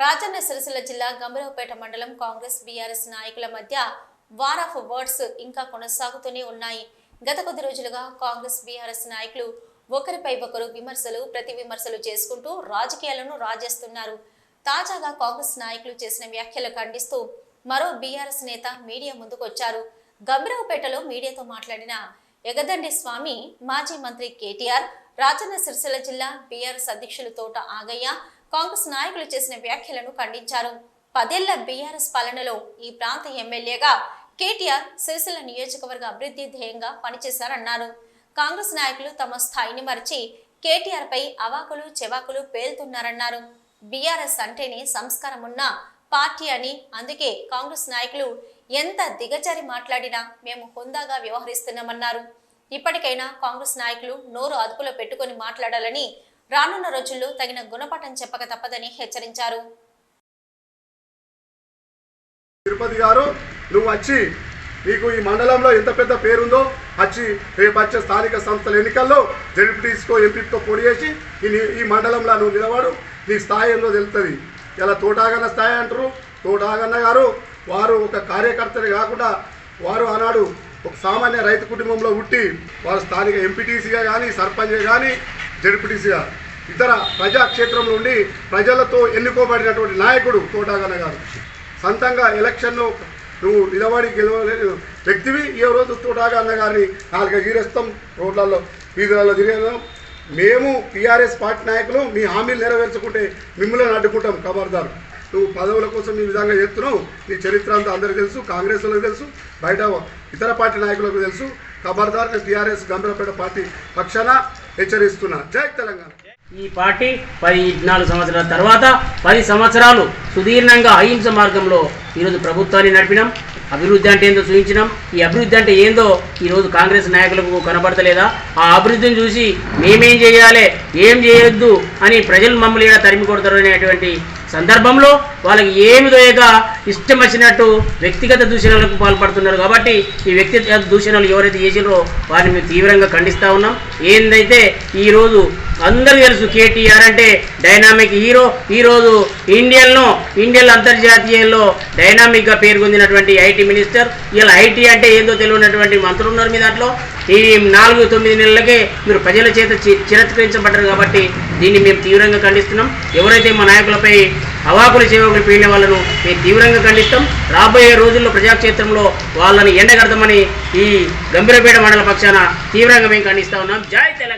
రాజన్న సిరిసిల్ల జిల్లా గంభీరపేట మండలం కాంగ్రెస్ బీఆర్ఎస్ నాయకుల మధ్య వార్ ఆఫ్ వర్డ్స్ ఇంకా కొనసాగుతూనే ఉన్నాయి. గత కొద్ది రోజులుగా కాంగ్రెస్ బీఆర్ఎస్ నాయకులు ఒకరిపై ఒకరు విమర్శలు ప్రతి విమర్శలు చేసుకుంటూ రాజకీయాలను రాజేస్తున్నారు. తాజాగా కాంగ్రెస్ నాయకులు చేసిన వ్యాఖ్యలు ఖండిస్తూ మరో బీఆర్ఎస్ నేత మీడియా ముందుకొచ్చారు గంభీరావుపేటలో మీడియాతో మాట్లాడిన ఎగదండి స్వామి మాజీ మంత్రి కేటీఆర్ రాజన్న సిరిసిల్ల జిల్లా బీఆర్ఎస్ అధ్యక్షులు తోట ఆగయ్య కాంగ్రెస్ నాయకులు చేసిన వ్యాఖ్యలను ఖండించారు. పదేళ్ళ బీఆర్ఎస్ పాలనలో ఈ ప్రాంత ఎమ్మెల్యేగా కేటీఆర్ సిరిసిల్ల నియోజకవర్గ అభివృద్ధి ధ్యేయంగా పనిచేశారన్నారు. కాంగ్రెస్ నాయకులు తమ స్థాయిని మరిచి కేటీఆర్ పై అవాకులు చెవాకులు పేలుతున్నారన్నారు. బీఆర్ఎస్ అంటేనే సంస్కారం ఉన్న పార్టీ అని అందుకే కాంగ్రెస్ నాయకులు ఎంత దిగజారి మాట్లాడినా మేము హుందాగా వ్యవహరిస్తున్నామన్నారు. ఇప్పటికైనా కాంగ్రెస్ నాయకులు నోరు అదుపులో పెట్టుకొని మాట్లాడాలని రానున్న రోజుల్లో తగిన గుణపాఠం చెప్పక తప్పదని హెచ్చరించారు. తిరుపతి గారు నువ్వు వచ్చి నీకు ఈ మండలంలో ఎంత పెద్ద పేరుందో వచ్చి రేపు వచ్చే స్థానిక సంస్థల ఎన్నికల్లో జడ్పీటీస్కో ఎంపీతో పొడి చేసి ఈ ఈ మండలంలో నువ్వు నిలబడు నీ స్థాయి ఏందో తెలుస్తుంది ఇలా తోటాగన్న స్థాయి అంటారు. తోటాగన్న గారు వారు ఒక కార్యకర్తని కాకుండా వారు ఆనాడు ఒక సామాన్య రైతు కుటుంబంలో పుట్టి వారు స్థానిక ఎంపీటీసీగా కానీ సర్పంచ్గా కానీ జడ్పీటీసీగా ఇతర ప్రజాక్షేత్రంలో ఉండి ప్రజలతో ఎన్నుకోబడినటువంటి నాయకుడు కోటాగన్న గారు. సొంతంగా ఎలక్షన్లో నువ్వు నిలబడి గెలవలేని వ్యక్తివి ఏ రోజు తోటాగా గారిని నాలుగు గీరేస్తాం రోడ్లలో వీధులలో తిరిగాం మేము టీఆర్ఎస్ పార్టీ నాయకులు మీ హామీలు నెరవేర్చుకుంటే మిమ్మల్ని అడ్డుకుంటాం ఖబర్దారు నువ్వు పదవుల కోసం ఈ విధంగా చెప్తున్నావు నీ చరిత్ర అంతా అందరికీ తెలుసు కాంగ్రెస్ వాళ్ళకి తెలుసు బయట ఇతర పార్టీ నాయకులకు తెలుసు. ఖబర్దార్ టీఆర్ఎస్ గంభీరపేట పార్టీ పక్షాన హెచ్చరిస్తున్నా. జై తెలంగాణ. ఈ పార్టీ పది నాలుగు సంవత్సరాల తర్వాత పది సంవత్సరాలు సుదీర్ఘంగా అహింస మార్గంలో ఈరోజు ప్రభుత్వాన్ని నడిపినాం. అభివృద్ధి అంటే ఏందో చూపించినాం. ఈ అభివృద్ధి అంటే ఏందో ఈరోజు కాంగ్రెస్ నాయకులకు కనబడతలేదా? ఆ అభివృద్ధిని చూసి మేమేం చేయాలి ఏం చేయొద్దు అని ప్రజలు మమ్మల్ని తరిమి కొడతారు అనేటువంటి సందర్భంలో వాళ్ళకి ఏమి దోయక ఇష్టం వచ్చినట్టు వ్యక్తిగత దూషణలకు పాల్పడుతున్నారు కాబట్టి ఈ వ్యక్తిగత దూషణలు ఎవరైతే చేసినారో వారిని మేము తీవ్రంగా ఖండిస్తూ ఉన్నాం. ఏందైతే ఈరోజు అందరూ తెలుసు కేటీఆర్ అంటే డైనామిక్ హీరో. ఈరోజు ఇండియన్లో ఇండియన్ అంతర్జాతీయంలో డైనామిక్గా పేరు పొందినటువంటి ఐటీ మినిస్టర్. ఇలా ఐటీ అంటే ఏందో తెలియనటువంటి మంత్రులు ఉన్నారు మీ దాంట్లో. ఈ నాలుగు తొమ్మిది నెలలకే మీరు ప్రజల చేత చి- చిరస్కరించబడ్డారు కాబట్టి దీన్ని మేము తీవ్రంగా ఖండిస్తున్నాం. ఎవరైతే మా నాయకులపై అవాకులు చేవకులు పీడిన వాళ్ళను మేము తీవ్రంగా ఖండిస్తాం. రాబోయే రోజుల్లో ప్రజాక్షేత్రంలో వాళ్ళని ఎండగడతామని ఈ గంభీరపేట మండల పక్షాన తీవ్రంగా మేము ఖండిస్తా ఉన్నాం. జాయ్ తెలంగాణ!